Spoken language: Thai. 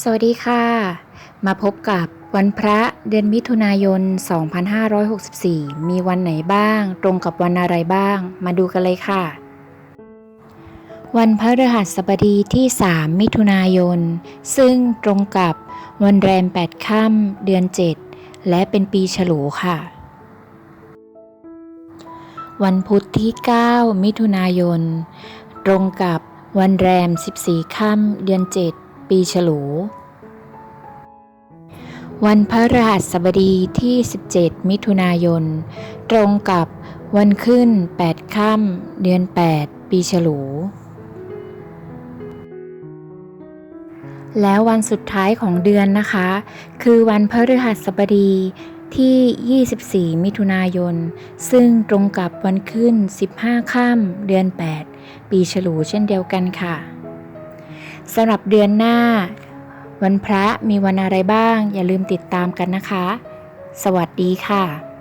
สวัสดีค่ะ มาพบกับวันพระเดือนมิถุนายน 2564 มีวันไหนบ้าง ตรงกับวันอะไรบ้าง มาดูกันเลยค่ะ วันพระฤหัสบดีที่ 3 มิถุนายน ซึ่งตรงกับวันแรม 8 ค่ำเดือน 7 และเป็นปีฉลูค่ะ วันพุธที่ 9 มิถุนายน ตรงกับวันแรม 14 ค่ำเดือน 7 ปีฉลู วันพระรหัสบดีที่ 17 มิถุนายน ตรงกับวันขึ้น 8 ค่ำเดือน 8 ปีฉลู แล้ววันสุดท้ายของเดือนนะคะ คือวันพฤหัสบดีที่ 24 มิถุนายน ซึ่งตรงกับวันขึ้น 15 ค่ำเดือน 8 ปีฉลูเช่นเดียวกันค่ะ สำหรับเดือนหน้า วันพระมีวันอะไรบ้าง อย่าลืมติดตามกันนะคะ สวัสดีค่ะ